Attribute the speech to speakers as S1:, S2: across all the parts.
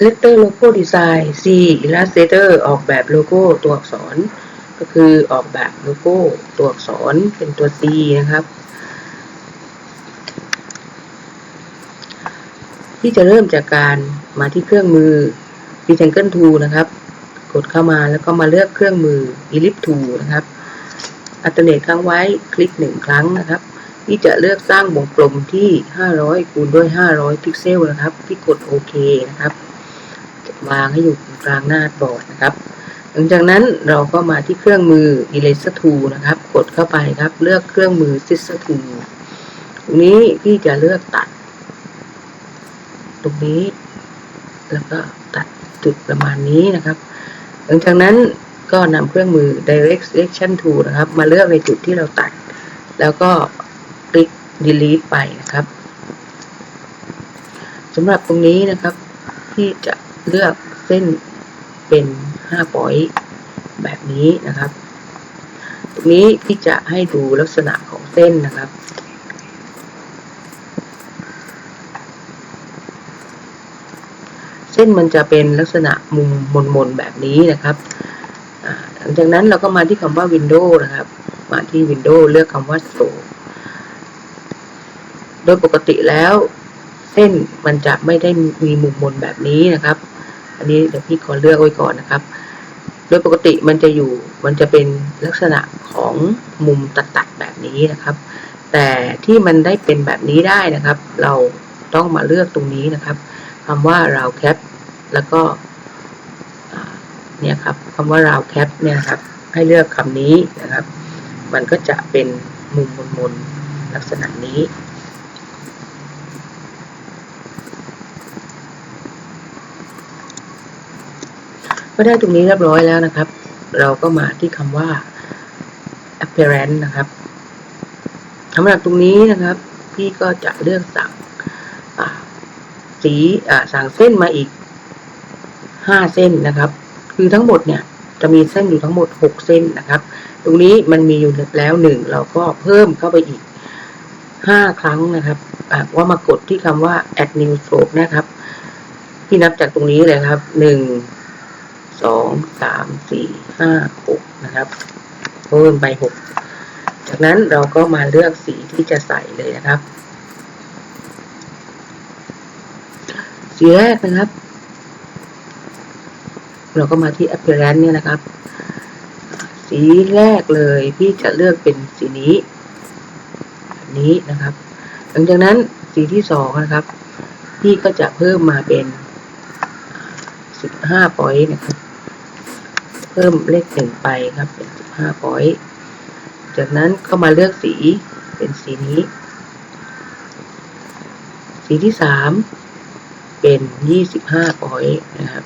S1: Letter Logo Design C Illustrator ออกแบบโลโก้ตัวอักษร ก็คือออกแบบโลโก้ตัวอักษรเป็นตัว C นะครับ ที่จะเริ่มจากการมาที่เครื่องมือ Rectangle Tool นะครับ กดเข้ามาแล้วก็มาเลือกเครื่องมือ Ellipse Tool นะครับอัลเทอร์เนทค้างไว้คลิกหนึ่งครั้งนะครับที่จะเลือกสร้างวงกลมที่ 500 คูณด้วย 500 พิกเซลนะครับ ที่กดโอเคนะครับ วางให้อยู่กลางหน้าบอร์ดนะครับ หลังจากนั้นเราก็มาที่เครื่องมือ Eraser Tool นะครับ กดเข้าไปครับ เลือกเครื่องมือ Scissor Tool ตรงนี้พี่จะเลือกตัด ตรงนี้ แล้วก็ตัดจุดประมาณนี้นะครับ หลังจากนั้นก็นำเครื่องมือ Direct Selection Tool นะครับ มาเลือกในจุดที่เราตัด แล้วก็คลิก delete ไปนะครับสำหรับตรงนี้นะครับที่จะ เลือกเส้นเป็น5 point แบบนี้นะครับ ตรงนี้พี่จะให้ดูลักษณะของเส้นนะครับ เส้นมันจะเป็นลักษณะมุมมนๆแบบนี้นะครับหลังจากนั้นเราก็มาที่คำว่า Window นะครับ มาที่ Window เลือกคำว่า Stroke โดยปกติแล้ว เส้นมันจะไม่ได้มีมุมมนแบบนี้นะครับ อันนี้เดี๋ยวพี่ขอเลือกไว้ก่อนนะครับ โดยปกติมันจะอยู่มันจะเป็นลักษณะของมุมตัดๆแบบนี้นะครับ แต่ที่มันได้เป็นแบบนี้ได้นะครับ เราต้องมาเลือกตรงนี้นะครับคำว่า round cap แล้วก็เนี่ยครับคำว่า round cap เนี่ยครับให้เลือกคำนี้นะครับ มันก็จะเป็นมุมมนๆลักษณะนี้ ก็ได้ตรงนี้เรียบร้อยแล้วนะครับ เราก็มาที่คำว่า appearance นะครับสำหรับตรงนี้นะครับ พี่ก็จะเลือกสั่งสีสั่งเส้นมาอีก 5 เส้นนะครับ คือทั้งหมดเนี่ยจะมีเส้นอยู่ทั้งหมด 6 เส้นนะครับ ตรงนี้มันมีอยู่แล้วหนึ่งเราก็เพิ่มเข้าไปอีก 5 ครั้งนะครับว่ามากดที่คำว่า add new stroke นะครับ พี่นับจากตรงนี้เลยครับ 1 สองสามสี่ห้าหกนะครับ เพิ่มไปหกจากนั้นเราก็มาเลือกสีที่จะใส่เลยนะครับ สีแรกนะครับ เราก็มาที่ appearance เนี่ยนะครับ สีแรกเลยพี่จะเลือกเป็นสีนี้แบบนี้นะครับ หลังจากนั้นสีที่สองนะครับ พี่ก็จะเพิ่มมาเป็น สิบห้า point นะครับ เพิ่มเลขหนึ่งไปครับเป็นสิบห้า point จากนั้นก็มาเลือกสีเป็นสีนี้ สีที่สามเป็นยี่สิบห้า point นะครับ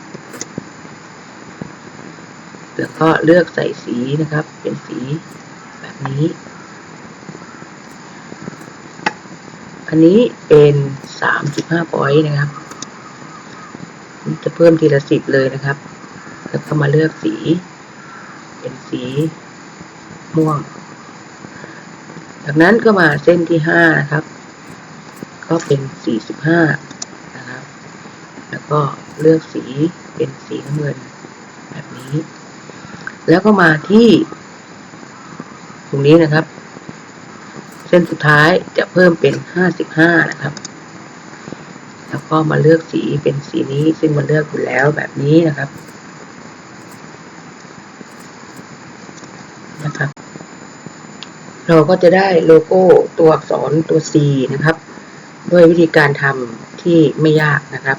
S1: แล้วก็เลือกใส่สีนะครับ เป็นสีแบบนี้ อันนี้เป็นสามสิบห้า point นะครับ จะเพิ่มทีละสิบเลยนะครับ แล้วก็มาเลือกสี เป็นสีม่วง จากนั้นก็มาเส้นที่ห้านะครับ ก็เป็นสี่สิบห้านะครับ แล้วก็เลือกสีเป็นสีน้ำเงินแบบนี้ แล้วก็มาที่ตรงนี้นะครับ เส้นสุดท้ายจะเพิ่มเป็นห้าสิบห้านะครับ แล้วก็มาเลือกสีเป็นสีนี้ซึ่งมันเลือกอยู่แล้วแบบนี้นะครับ นะครับ เราก็จะได้โลโก้ตัวอักษรตัว C นะครับ ด้วยวิธีการทำที่ไม่ยากนะครับ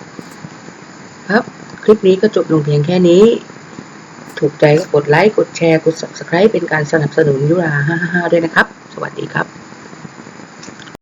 S1: ครับ คลิปนี้ก็จบลงเพียงแค่นี้ ถูกใจก็กดไลค์ กดแชร์ กด subscribe เป็นการสนับสนุนยุรา555 ด้วยนะครับ สวัสดีครับ